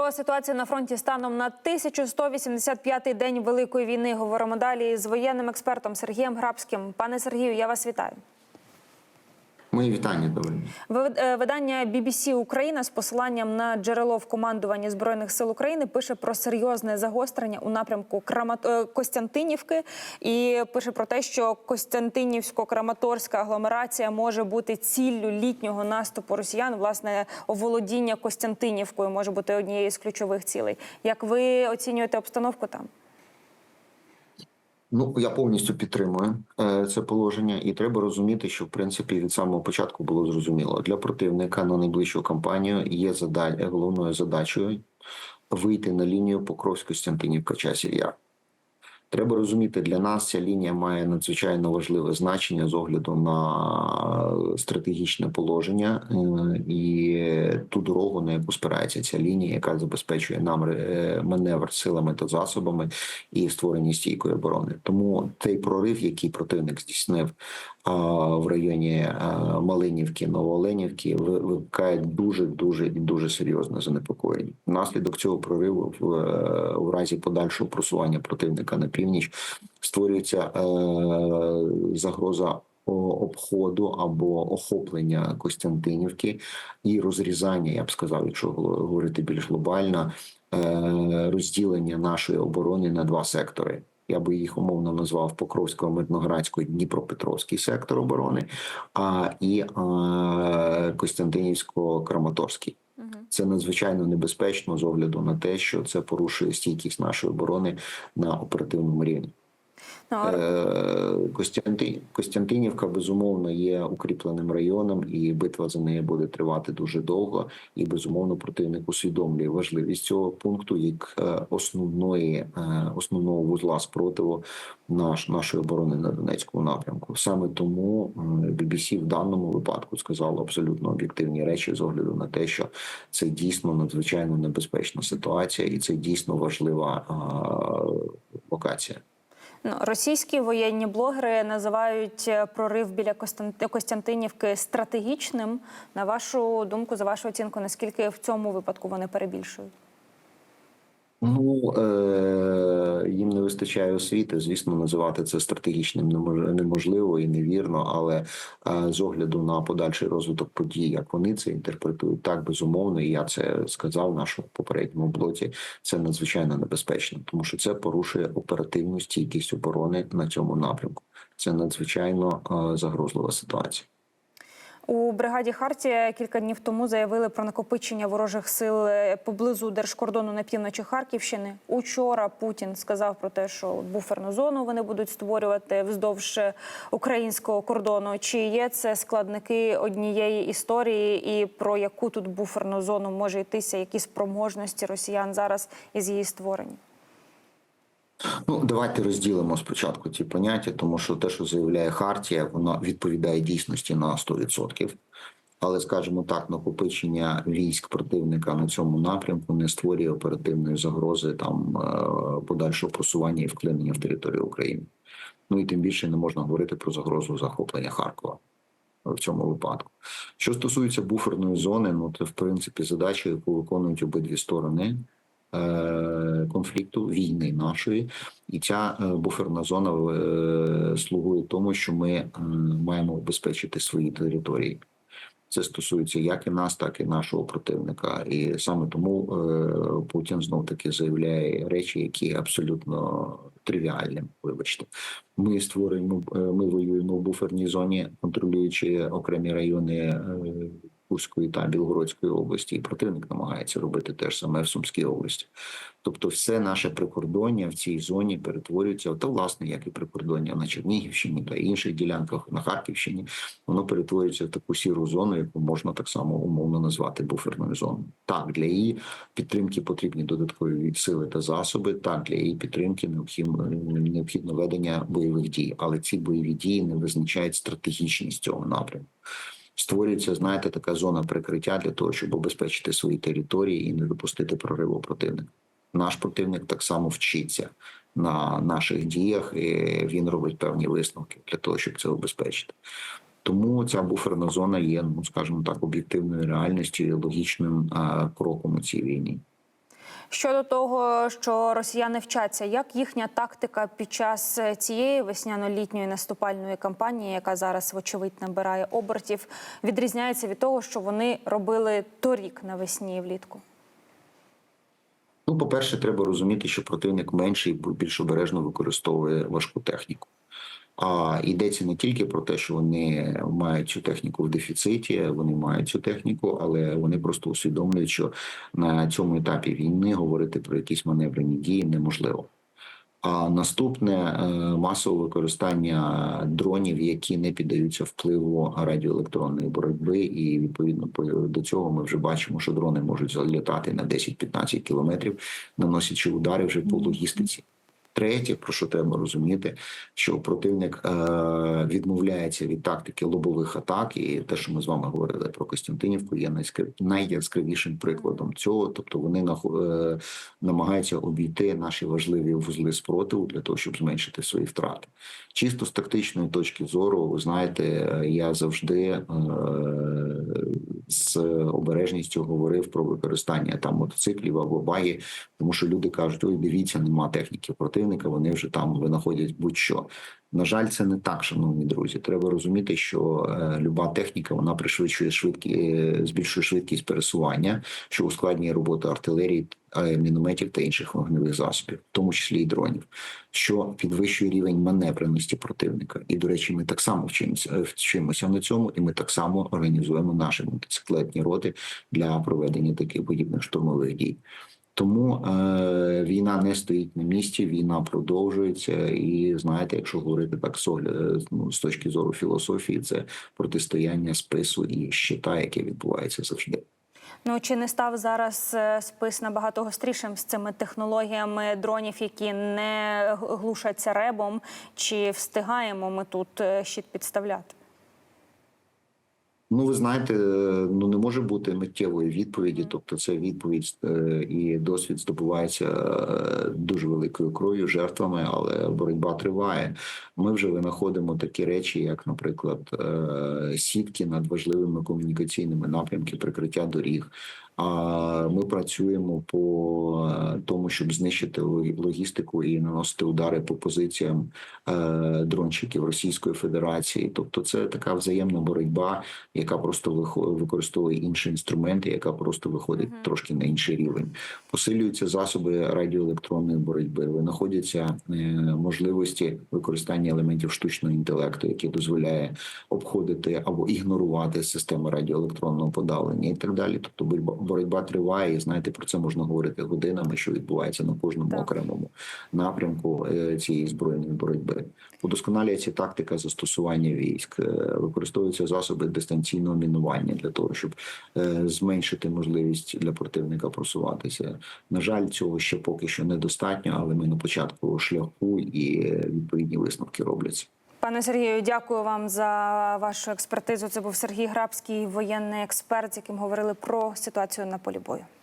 Про ситуацію на фронті станом на 1185-й день великої війни говоримо далі з воєнним експертом Сергієм Грабським. Пане Сергію, я вас вітаю. Мої вітання до ви. Ви- е, Видання BBC Україна з посиланням на джерело в командуванні збройних сил України пише про серйозне загострення у напрямку Крамат... е, Костянтинівки і пише про те, що Костянтинівсько-Краматорська агломерація може бути ціллю літнього наступу росіян. Власне, оволодіння Костянтинівкою може бути однією з ключових цілей. Як ви оцінюєте обстановку там? Ну я повністю підтримую е, це положення, і треба розуміти, що в принципі від самого початку було зрозуміло для противника на найближчу кампанію є задач головною задачею вийти на лінію Покровськ-Костянтинівка часів яр. Треба розуміти, для нас ця лінія має надзвичайно важливе значення з огляду на стратегічне положення е, і ту дорогу, на яку спирається ця лінія, яка забезпечує нам е, маневр силами та засобами і створення стійкої оборони. Тому цей прорив, який противник здійснив в районі Малинівки, Новооленівки, ви- викликає дуже дуже і дуже серйозне занепокоєння. Внаслідок цього прориву в, е, в разі подальшого просування противника на північ створюється е, загроза обходу або охоплення Костянтинівки і розрізання, я б сказав, якщо говорити більш глобально, е, розділення нашої оборони на два сектори. Я би їх умовно назвав Покровського, Мирноградського, Дніпропетровський сектор оборони, а і Костянтинівсько-Краматорський. Це надзвичайно небезпечно з огляду на те, що це порушує стійкість нашої оборони на оперативному рівні. Ну, Е, Костянти- Костянтинівка безумовно є укріпленим районом, і битва за неї буде тривати дуже довго. І безумовно противник усвідомлює важливість цього пункту як е, основної е, основного вузла спротиву наш нашої оборони на Донецькому напрямку. Саме тому BBC в даному випадку сказало абсолютно об'єктивні речі з огляду на те, що це дійсно надзвичайно небезпечна ситуація, і це дійсно важлива локація. Ну, російські воєнні блогери називають е, прорив біля Костян- Костянтинівки стратегічним. На вашу думку, за вашу оцінку, наскільки в цьому випадку вони перебільшують? Ну е- їм не вистачає освіти. Звісно, називати це стратегічним немож- неможливо і невірно, але е- з огляду на подальший розвиток подій, як вони це інтерпретують, так безумовно, і я це сказав в нашому попередньому блоці. Це надзвичайно небезпечно, тому що це порушує оперативну стійкість оборони на цьому напрямку. Це надзвичайно е- загрозлива ситуація. У бригаді Хартія кілька днів тому заявили про накопичення ворожих сил е, поблизу держкордону на півночі Харківщини. Учора Путін сказав про те, що буферну зону вони будуть створювати вздовж е, українського кордону. Чи є це складники однієї історії, і про яку тут буферну зону може йтися, які спроможності росіян зараз із її створення? Ну, давайте розділимо спочатку ці поняття, тому що те, що заявляє Хартія, воно відповідає дійсності на 100%. Але, скажімо так, накопичення військ противника на цьому напрямку не створює оперативної загрози там е, подальшого просування і вклинення в територію України. Ну і тим більше не можна говорити про загрозу захоплення Харкова в цьому випадку. Що стосується буферної зони, ну це в принципі задача, яку виконують обидві сторони конфлікту війни нашої, і ця е, буферна зона е, слугує тому, що ми е, маємо обезпечити свої території. Це стосується як і нас, так і нашого противника, і саме тому е, Путін знов таки заявляє речі, які абсолютно тривіальні. Вибачте, ми створюємо, е, ми воюємо в буферній зоні, контролюючи окремі райони е, Курської та Білгородської області, і противник намагається робити те ж саме в Сумській області. Тобто, все наше прикордоння в цій зоні перетворюється, та власне, як і прикордоння на Чернігівщині та інших ділянках на Харківщині, воно перетворюється в таку сіру зону, яку можна так само умовно назвати буферною зоною. Так, для її підтримки потрібні додаткові сили та засоби. Так, для її підтримки необхідно необхідно ведення бойових дій, але ці бойові дії не визначають стратегічність цього напрямку. Створюється, знаєте, така зона прикриття для того, щоб обезпечити свої території і не допустити прориву противника. Наш противник так само вчиться на наших діях, і він робить певні висновки для того, щоб це обезпечити. Тому ця буферна зона є, ну скажімо так, об'єктивною реальністю і логічним кроком у цій війні. Щодо того, що росіяни вчаться, як їхня тактика під час е, цієї весняно-літньої наступальної кампанії, яка зараз вочевидь набирає обертів, відрізняється від того, що вони робили торік навесні і влітку. Ну, по-перше, треба розуміти, що противник менший і більш обережно використовує важку техніку. А йдеться не тільки про те, що вони мають цю техніку в дефіциті, вони мають цю техніку, але вони просто усвідомлюють, що на цьому етапі війни говорити про якісь маневрені дії неможливо. А наступне е, масове використання дронів, які не піддаються впливу радіоелектронної боротьби, і відповідно по- до цього ми вже бачимо, що дрони можуть залітати на 10-15 кілометрів, наносячи удари вже по логістиці. Третє, про що треба розуміти, що противник е, відмовляється від тактики лобових атак, і те, що ми з вами говорили про Костянтинівку, є найяскравішим прикладом цього. Тобто вони е, намагаються обійти наші важливі вузли спротиву для того, щоб зменшити свої втрати. Чисто з тактичної точки зору, ви знаєте, я завжди е, з обережністю говорив про використання там мотоциклів або баги, тому що люди кажуть: ой, дивіться, нема техніки противника, вони вже там винаходять будь-що. На жаль, це не так, шановні друзі. Треба розуміти, що е, люба техніка вона пришвидшує швидкі, е, збільшує швидкість пересування, що ускладнює роботу артилерії, е, мінометів та інших вогневих засобів, в тому числі і дронів, що підвищує рівень маневреності противника. І, до речі, ми так само вчимося, е, вчимося на цьому, і ми так само організуємо наші мотоциклетні роти для проведення таких подібних штурмових дій. Тому е, війна не стоїть на місці, війна продовжується. І знаєте, якщо говорити так з ну, з точки зору філософії, це протистояння спису і щита, яке відбувається завжди. Ну чи не став зараз е, спис набагато гострішим з цими технологіями дронів, які не глушаться ребом? Чи встигаємо ми тут е, щит підставляти? Ну, ви знаєте, ну не може бути миттєвої відповіді. Тобто, це відповідь е, і досвід здобувається е, дуже великою кров'ю, жертвами, але боротьба триває. Ми вже винаходимо такі речі, як, наприклад, е, сітки над важливими комунікаційними напрямками, прикриття доріг. А ми працюємо по е, тому, щоб знищити лог- логістику і наносити удари по позиціям е, дрончиків Російської Федерації. Тобто, це така взаємна боротьба, яка просто використовує інші інструменти, яка просто виходить трошки на інший рівень. Посилюються засоби радіоелектронної боротьби, винаходяться е, можливості використання елементів штучного інтелекту, які дозволяє обходити або ігнорувати системи радіоелектронного подавлення і так далі. Тобто боротьба, боротьба триває, і знаєте, про це можна говорити годинами, що відбувається на кожному Так. окремому напрямку е, цієї збройної боротьби. Удосконалюється тактика застосування військ, е, використовуються засоби дистанційного мінування для того, щоб е, зменшити можливість для противника просуватися. На жаль, цього ще поки що недостатньо, але ми на початку шляху і відповідні висновки робляться. Пане Сергію, дякую вам за вашу експертизу. Це був Сергій Грабський, воєнний експерт, з яким говорили про ситуацію на полі бою.